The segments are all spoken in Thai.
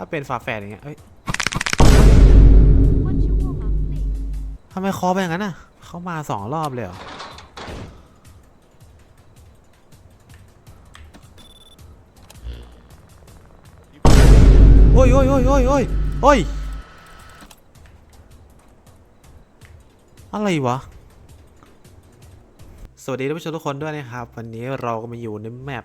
ถ้าเป็นฝาแฝดอย่างเงี้ยเอ้ย Won't you warm up, please? ทำไมคอไปอย่างนั้นอะเขามาสองรอบเลยเหรอโอ้ยโอ้ยโอ้ยโอ้ยโอ้ยโอ้ยอะไรวะ สวัสดีท่านผู้ชมทุกคนด้วยนะครับ วันนี้เราก็มาอยู่ในแมป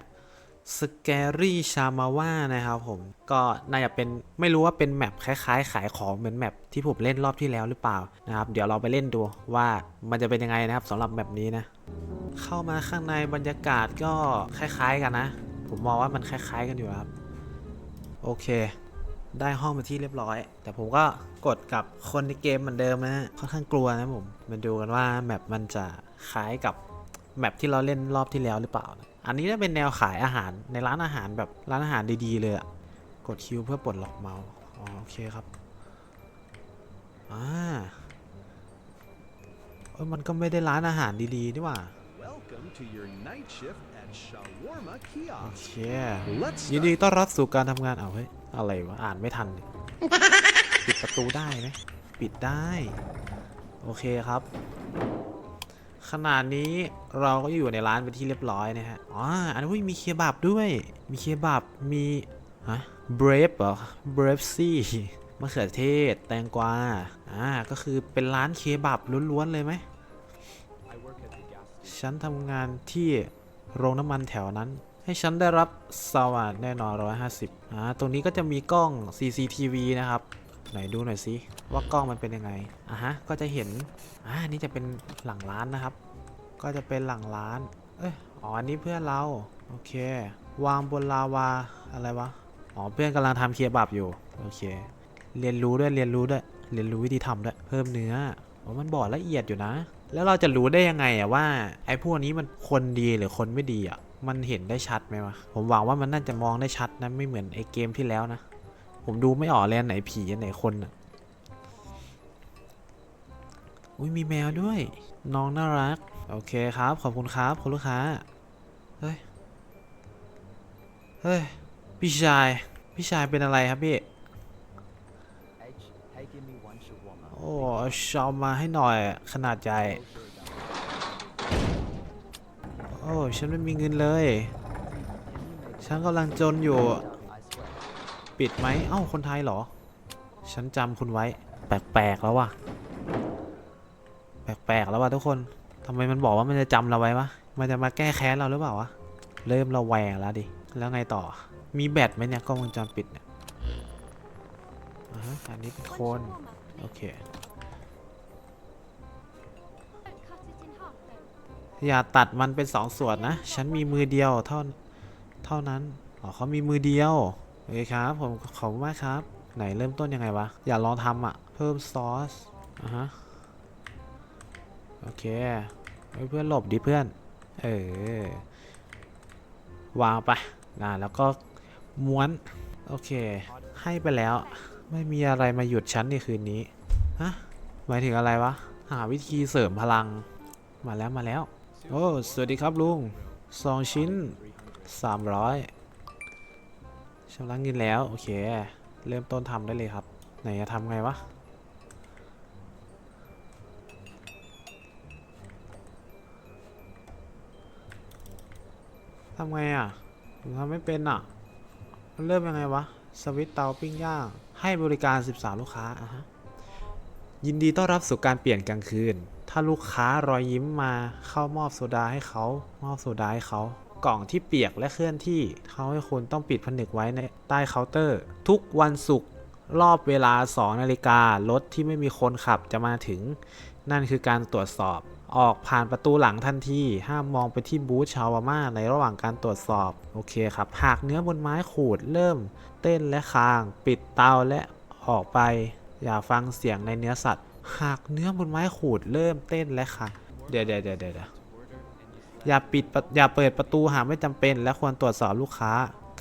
Scary Shamawa นะครับผมก็น่าจะเป็นไม่รู้ว่าเป็นแมปคล้ายๆ ขายของเหมือนแมปที่ผมเล่นรอบที่แล้วหรือเปล่านะครับ เดี๋ยวเราไปเล่นดูว่ามันจะเป็นยังไงนะครับสำหรับแมปนี้นะ เข้ามาข้างในบรรยากาศก็คล้ายๆกันนะ ผมมองว่ามันคล้ายๆกันอยู่ครับ โอเค ได้ห้องมาที่เรียบร้อย แต่ผมก็กดกับคนในเกมเหมือนเดิมนะฮะค่อนข้างกลัวนะผมมาดูกันว่าแมปมันจะคล้ายกับแมปที่เราเล่นรอบที่แล้วหรือเปล่านะ อันนี้จะเป็นแนวขายอาหารในร้านอาหารแบบร้านอาหารดีๆเลยอะกดคิวเพื่อปลดล็อกเมาส์อ๋อโอเคครับอ่าเอ้ยมันก็ไม่ได้ร้านอาหารดีๆนี่หว่า Welcome to your night shift at Shawarma โอ Kiosk. เค Let's ยิน start. ดีต้อนรับสู่การทำงานเอาเฮ้ยอะไรวะอ่านไม่ทันดิปิดประตูได้ไหมปิดได้ โอเคครับ ขนาดนี้เราก็อยู่ในร้านเป็นที่เรียบร้อยนะฮะ อ๋อ อันนี้มีเคบับด้วย มีเคบับ มี ฮะ เบรฟเหรอ เบรฟซี่มะเขือเทศ แตงกวา อ่า ก็คือเป็นร้านเคบับล้วนๆเลยไหม ฉันทำงานที่โรงน้ำมันแถวนั้น ให้ฉันได้รับสวัสดแน่นอน150อ่า ตรงนี้ก็จะมีกล้อง CCTV นะครับ ไหนดูหน่อยสิว่ากล้องมันเป็นยังไงอะฮะก็จะเห็นอ่านี่จะเป็นหลังร้านนะครับ ก็จะเป็นหลังร้าน เอ้ยอ๋ออันนี้เพื่อนเราโอเค วางบนลาวาอะไรวะอ๋อเพื่อนกำลังทำเคบับอยู่โอเค เรียนรู้ด้วยเรียนรู้ด้วยเรียนรู้วิธีทำด้วยเพิ่มเนื้อโอ้มันบอกละเอียดอยู่นะ แล้วเราจะรู้ได้ยังไงอะว่าไอ้พวกนี้มันคนดีหรือคนไม่ดีอะมันเห็นได้ชัดไหมวะผมหวังว่ามันน่าจะมองได้ชัดนะไม่เหมือนไอ้เกมที่แล้วนะ ผมดูไม่ออกเลนไหนผีอันไหนคนอะอุ้ยมีแมวด้วย น้องน่ารัก โอเคครับ ขอบคุณครับคุณลูกค้า เฮ้ย เฮ้ย พี่ชาย พี่ชายเป็นอะไรครับพี่ โอ้ชอบมาให้หน่อยขนาดใหญ่ โอ้ ฉันไม่มีเงินเลย ฉันกำลังจนอยู่ ปิดไหมเอ้า คนไทยเหรอ ฉันจำคุณไว้ แปลกๆแล้วว่ะ แปลกๆแล้วว่ะทุกคนทำไมมันบอกว่ามันจะจำเราไว้วะ มันจะมาแก้แค้นเราหรือเปล่าวะ เริ่มระแวงแล้วดิ แล้วไงต่อ มีแบตไหมเนี่ยกล้องวงจรปิดเนี่ยอ่าฮะอันนี้เป็นโคน โอเค อย่าตัดมันเป็นสองส่วนนะ ฉันมีมือเดียวเท่าเท่านั้น อ๋อเขามีมือเดียว โอเคครับผมขอบคุณมากครับ ไหนเริ่มต้นยังไงวะ อย่าลองทำอะ เพิ่มซอสอะฮะ โอเคเพื่อนหลบดิเพื่อน เออ วางไปนะแล้วก็ม้วน โอเค ให้ไปแล้ว ไม่มีอะไรมาหยุดฉันในคืนนี้ ฮะ หมายถึงอะไรวะ หาวิธีเสริมพลัง มาแล้วมาแล้ว โอ้ สวัสดีครับลุงสองชิ้น300 ชำระเงินแล้ว โอเค เริ่มต้นทำได้เลยครับ ไหนจะทำไงวะทำไงอะผมทำไม่เป็นอะ มันเริ่มยังไงวะ สวิตเตาปิ้งย่าง ให้บริการ 13 ลูกค้าอะฮะ ยินดีต้อนรับสู่การเปลี่ยนกลางคืน ถ้าลูกค้ารอยยิ้มมาเข้ามอบโซดาให้เขา มอบโซดาให้เขา กล่องที่เปียกและเคลื่อนที่เขาให้คุณต้องปิดผนึกไว้ในใต้เคาน์เตอร์ ทุกวันศุกร์รอบเวลา 2 นาฬิการถที่ไม่มีคนขับจะมาถึง นั่นคือการตรวจสอบ ออกผ่านประตูหลังทันที ห้ามมองไปที่บูธชาวาม่าในระหว่างการตรวจสอบ โอเคครับ หากเนื้อบนไม้ขูดเริ่ม เต้นและคาง ปิดเตาและออกไป อย่าฟังเสียงในเนื้อสัตว์ หากเนื้อบนไม้ขูดเริ่มเต้นและคาง เดี๋ยวเดี๋ยวเดี๋ยวเดี๋ยว อย่าปิดอย่าเปิดประตูหากไม่จำเป็น และควรตรวจสอบลูกค้า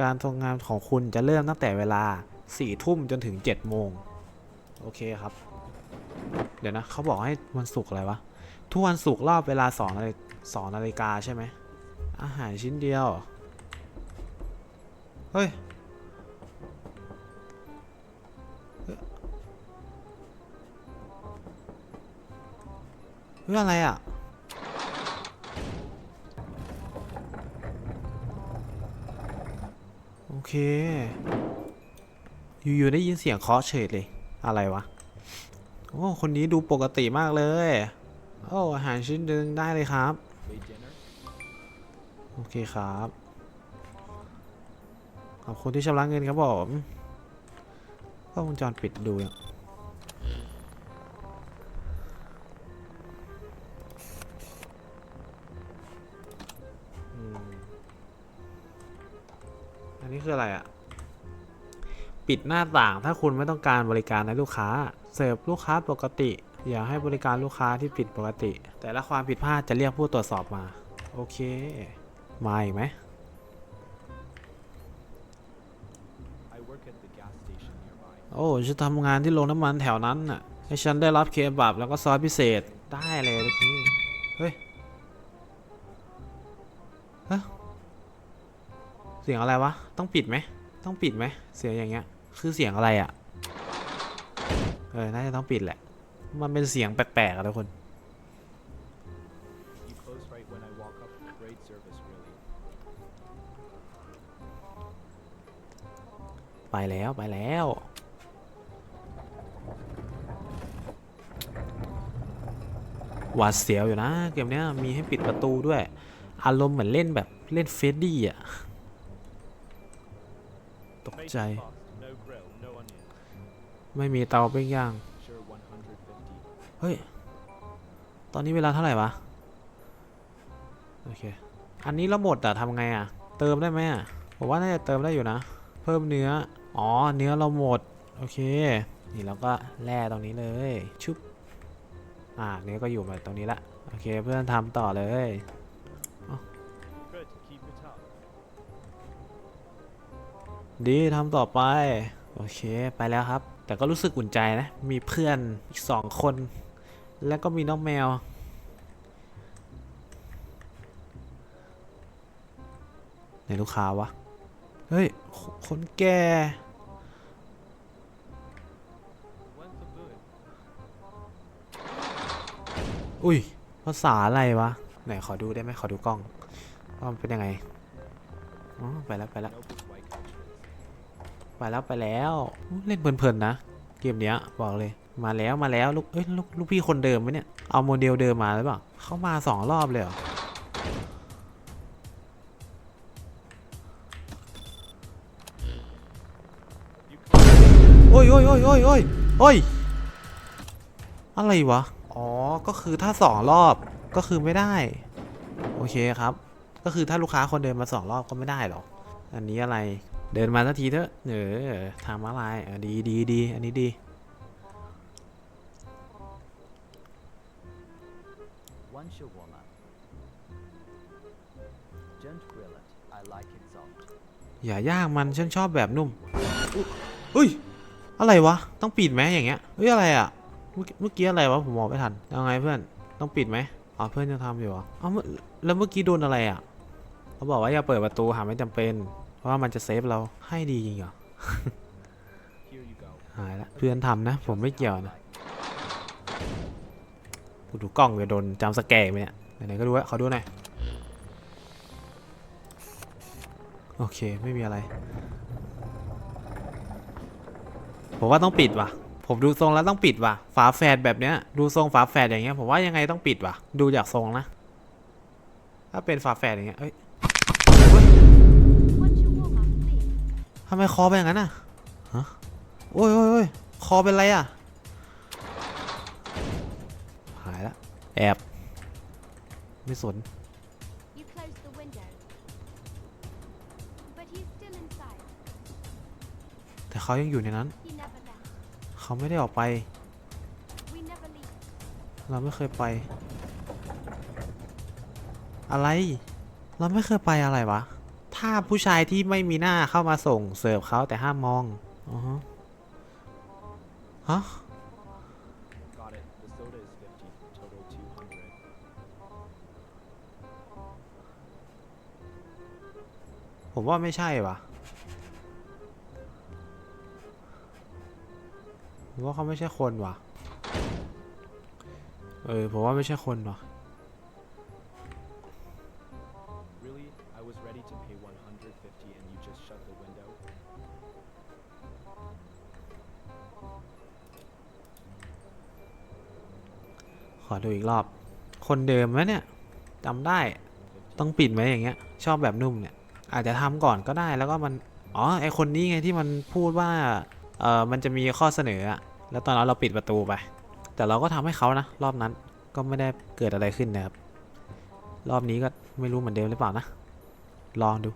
การทำงานของคุณจะเริ่มตั้งแต่เวลา4ทุ่มจนถึง7โมงโอเคครับ เดี๋ยวนะเขาบอกให้วันศุกร์อะไรวะ ทุกวันศุกร์รอบเวลา2นาฬิสองนาฬิกาใช่ไหม อาหารชิ้นเดียว เฮ้ย เรื่องอะไรอะ เค อยู่ๆได้ยินเสียงเคาะเฉยเลย อะไรวะ โอ้ คนนี้ดูปกติมากเลย โอ้ อาหารชิ้นหนึ่งได้เลยครับ โอเคครับ ขอบคุณที่ชำระเงินครับผม ก็วงจรปิดดูยัง นนี้คืออะไรอะ่ะปิดหน้าต่างถ้าคุณไม่ต้องการบริการในลูกค้า เสิร์ฟลูกค้าปกติ อย่าให้บริการลูกค้าที่ผิดปกติ แต่ละความผิดพลาดจะเรียกผู้ตรวจสอบมา โอเค มาอีกไหมโอ้ฉันทำงานที่โรงน้ำมันแถวนั้นน่ะ ให้ฉันได้รับเคบับแล้วก็ซอสพิเศษได้เลยลูกพี่เฮ้ย เสียงอะไรวะ ต้องปิดไหม ต้องปิดไหม เสียงอย่างเงี้ย คือเสียงอะไรอะ่ะ เออ น่าจะต้องปิดแหละ มันเป็นเสียงแปลกๆอะทุกคน ไปแล้ว ไปแล้วหวาดเสียวอยู่นะ เกมเนี้ยมีให้ปิดประตูด้วย อารมณ์เหมือนเล่นแบบเล่นเฟดดี้อะ ตกใจ ไม่มีเตาปิ้งย่าง เฮ้ย ตอนนี้เวลาเท่าไหร่วะ โอเค อันนี้เราหมดอะทำไงอะเติมได้ไหมอะผมว่าน่าจะเติมได้อยู่นะ เพิ่มเนื้อ อ๋อ เนื้อเราหมด โอเค นี่เราก็แล่ตรงนี้เลย ชุบ อ่า เนื้อก็อยู่มาตรงนี้ละ โอเค เพื่อนทำต่อเลย ดีทำต่อไป โอเคไปแล้วครับ แต่ก็รู้สึกอุ่นใจนะ มีเพื่อนอีกสองคน แล้วก็มีน้องแมว ในลูกค้าวะ เฮ้ย คนแก่อุ้ยภาษาอะไรวะ ไหนขอดูได้ไหมขอดูกล้องว่ามันเป็นยังไง อ๋อ ไปแล้ว ไปแล้ว ไปแล้วไปแล้ว เล่นเพลินๆนะ เกมเนี้ยบอกเลยมาแล้วมาแล้วลูกเอ้ยลูกลูกพี่คนเดิมไหมเนี่ยเอาโมเดลเดิมมาหรือเปล่าเขามาสองรอบเลยเหรอโอ้ยโอ้ยโอ้ยโอ้ยโอ้ยโอ้ยอะไรวะ อ๋อ ก็คือถ้าสองรอบก็คือไม่ได้ โอเคครับ ก็คือถ้าลูกค้าคนเดินมาสองรอบก็ไม่ได้หรอกอันนี้อะไร เดินมาสักทีเถอะ เออ ทางม้าลายดีดีดี อันนี้ดี อย่าย่างมัน ฉันชอบแบบนุ่มเฮ้ย อะไรวะ ต้องปิดไหมอย่างเงี้ยเฮ้ย อะไรอะเมื่อกี้เมื่อกี้อะไรวะ ผมมองไม่ทันยังไงเพื่อน ต้องปิดไหมอ๋อ เพื่อนยังทำอยู่อเอ้าเมื่อแล้วเมื่อกี้โดนอะไรอะ เขาบอกว่าอย่าเปิดประตูหาไม่จำเป็น ว่ามันจะเซฟเราให้ดีจริงเหรอ Here you go. หายละเพื่อนทำนะ ผมไม่เกี่ยวนะกูดูกล้องจะโดนจำสแกร์ไหมเนี่ยไหนๆก็ดูว่าเขาดูหน่อยโอเคไม่มีอะไร ผมว่าต้องปิดว่ะ ผมดูทรงแล้วต้องปิดว่ะ ฝาแฝดแบบเนี้ย ดูทรงฝาแฝดอย่างเงี้ยผมว่ายังไงต้องปิดว่ะ ดูจากทรงนะ ถ้าเป็นฝาแฝดอย่างเงี้ยเอ้ยำไมคอเป็นอย่างนั้นอะฮะโอ้ยโอ้ยโอ้ยคอเป็นไรอะ หายละแอบ ไม่สน You closed the window. But he's still inside. แต่เขายังอยู่ในนั้น He never left. เขาไม่ได้ออกไป We never leave. เราไม่เคยไป อะไร เราไม่เคยไปอะไรวะ ถ้าผู้ชายที่ไม่มีหน้าเข้ามาส่งเสิร์ฟเขาแต่ห้ามมองอ๋อฮะฮะ Got it. The soda is 50. Total 200. ผมว่าไม่ใช่วะผมว่าเขาไม่ใช่คนว่ะเออ ผมว่าไม่ใช่คนว่ะ ดูอีกรอบ คนเดิมไหมเนี่ยจำได้ต้องปิดไหมอย่างเงี้ย ชอบแบบนุ่มเนี่ยอาจจะทำก่อนก็ได้แล้วก็มันอ๋อไอคนนี้ไงที่มันพูดว่าเออมันจะมีข้อเสนออะแล้วตอนนั้นเราปิดประตูไป แต่เราก็ทำให้เขานะ รอบนั้นก็ไม่ได้เกิดอะไรขึ้นนะครับ รอบนี้ก็ไม่รู้เหมือนเดิมหรือเปล่านะ ลองดู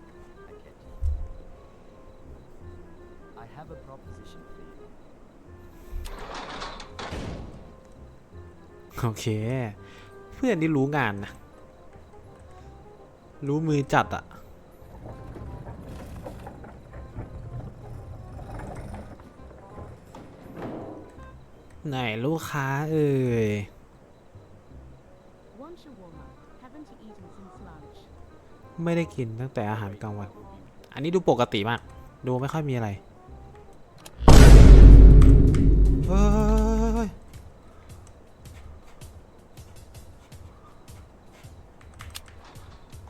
โอเค เพื่อนที่รู้งานนะ รู้มือจัดอะไหนลูกค้าเอ่ยไม่ได้กินตั้งแต่อาหารกลางวัน อันนี้ดูปกติมาก ดูไม่ค่อยมีอะไรเฮ้ย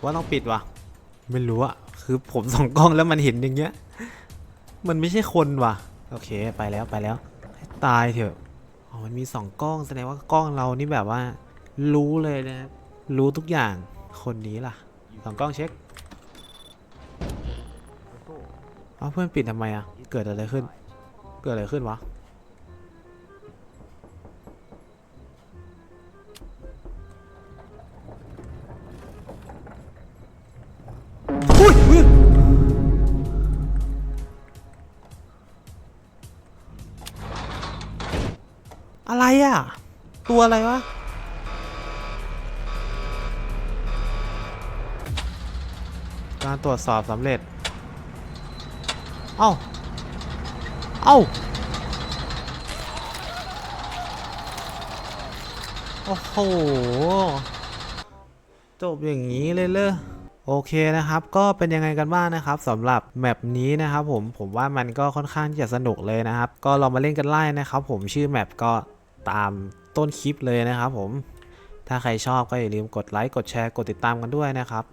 ว่าต้องปิดวะไม่รู้อะคือผมส่องกล้องแล้วมันเห็นอย่างเงี้ย มันไม่ใช่คนวะโอเคไปแล้วไปแล้วตายเถอะอ๋อมันมีสองกล้องแสดงว่ากล้องเรานี่แบบว่า รู้เลยนะครับรู้ทุกอย่างคนนี้ล่ะสองกล้องเช็คเอาเพื่อนปิดทำไมอะเกิดอะไรขึ้น เกิดอะไรขึ้นวะ อะไรอะ ตัวอะไรวะ การตรวจสอบสำเร็จ เอ้า เอ้า โอ้โห จบอย่างนี้เลยเลยโอเคนะครับ ก็เป็นยังไงกันบ้างนะครับสำหรับแมปนี้นะครับผมผมว่ามันก็ค่อนข้างที่จะสนุกเลยนะครับ ก็ลองมาเล่นกันไล่นะครับผมชื่อแมปก็ ตามต้นคลิปเลยนะครับผม ถ้าใครชอบก็อย่าลืมกดไลค์กดแชร์กดติดตามกันด้วยนะครับ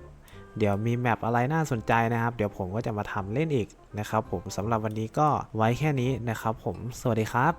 เดี๋ยวมีแมปอะไรน่าสนใจนะครับ เดี๋ยวผมก็จะมาทำเล่นอีกนะครับผมสำหรับวันนี้ก็ไว้แค่นี้นะครับผม สวัสดีครับ